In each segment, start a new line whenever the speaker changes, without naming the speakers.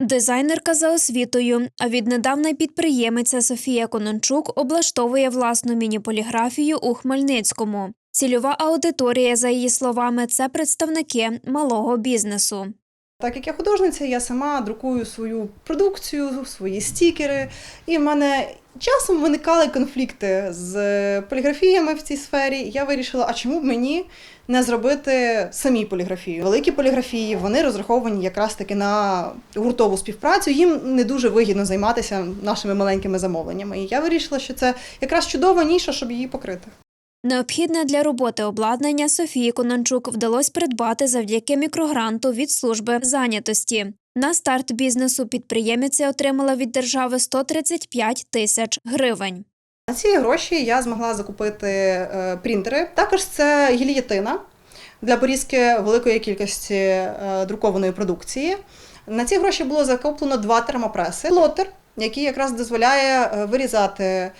Дизайнерка за освітою, а віднедавна підприємиця Софія Конончук облаштовує власну міні-поліграфію у Хмельницькому. Цільова аудиторія, за її словами, це представники малого бізнесу.
Так як я художниця, я сама друкую свою продукцію, свої стікери, і в мене часом виникали конфлікти з поліграфіями в цій сфері. Я вирішила, а чому б мені не зробити самі поліграфію? Великі поліграфії вони розраховані якраз таки на гуртову співпрацю. Їм не дуже вигідно займатися нашими маленькими замовленнями. І я вирішила, що це якраз чудова ніша, щоб її покрити.
Необхідне для роботи обладнання Софії Конончук вдалося придбати завдяки мікрогранту від служби зайнятості. На старт бізнесу підприємиця отримала від держави 135 тисяч гривень.
На ці гроші я змогла закупити е, принтери. Також це гільєтина для порізки великої кількості е, друкованої продукції. На ці гроші було закуплено два термопреси. Лотер, який якраз дозволяє е, вирізати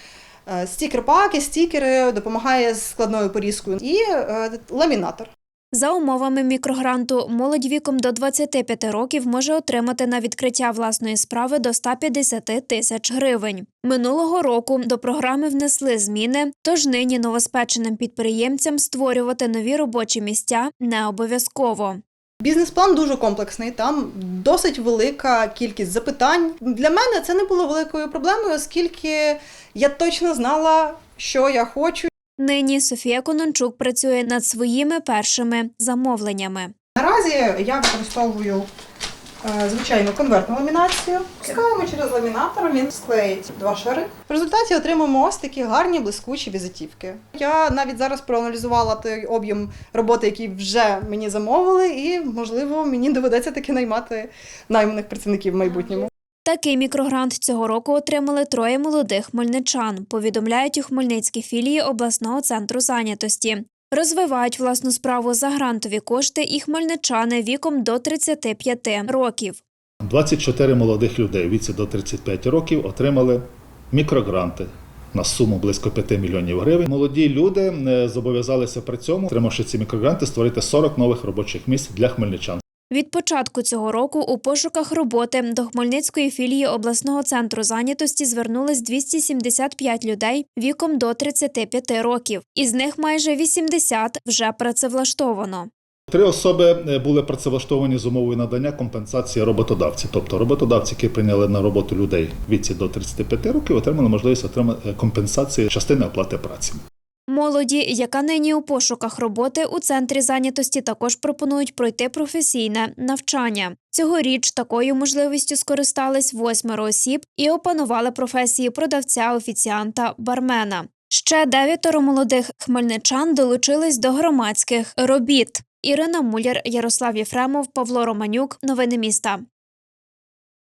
стікер-паки, стікери, допомагає з складною порізкою, і е, ламінатор.
За умовами мікрогранту, молодь віком до 25 років може отримати на відкриття власної справи до 150 тисяч гривень. Минулого року до програми внесли зміни, тож нині новоспеченим підприємцям створювати нові робочі місця не обов'язково.
Бізнес-план дуже комплексний, там досить велика кількість запитань. Для мене це не було великою проблемою, оскільки я точно знала, що я хочу.
Нині Софія Конончук працює над своїми першими замовленнями.
Наразі я використовую звичайну конвертну ламінацію. Пускаємо через ламінатор, він склеїть два шари. В результаті отримаємо ось такі гарні блискучі візитівки. Я навіть зараз проаналізувала той об'єм роботи, який вже мені замовили, і можливо мені доведеться таки наймати найманих працівників в майбутньому.
Такий мікрогрант цього року отримали троє молодих хмельничан. Повідомляють у Хмельницькій філії обласного центру зайнятості. Розвивають власну справу за грантові кошти і хмельничани віком до 35 років.
24 молодих людей віці до 35 років отримали мікрогранти на суму близько 5 мільйонів гривень. Молоді люди е, зобов'язалися при цьому, отримавши ці мікрогранти, створити 40 нових робочих місць для хмельничан.
Від початку цього року у пошуках роботи до Хмельницької філії обласного центру зайнятості звернулись 275 людей віком до 35 років. Із них майже 80 вже працевлаштовано.
Три особи е, були працевлаштовані з умовою надання компенсації роботодавці. Тобто роботодавці, які прийняли на роботу людей віці до 35 років, отримали можливість отримати компенсації частини оплати праці.
Молоді, яка нині у пошуках роботи у центрі зайнятості, також пропонують пройти професійне навчання. Цьогоріч такою можливістю скористались восьмеро осіб і опанували професії продавця, офіціанта, бармена. Ще дев'ятеро молодих хмельничан долучились до громадських робіт. Ірина Муляр, Ярослав Єфремов, Павло Романюк. Новини міста.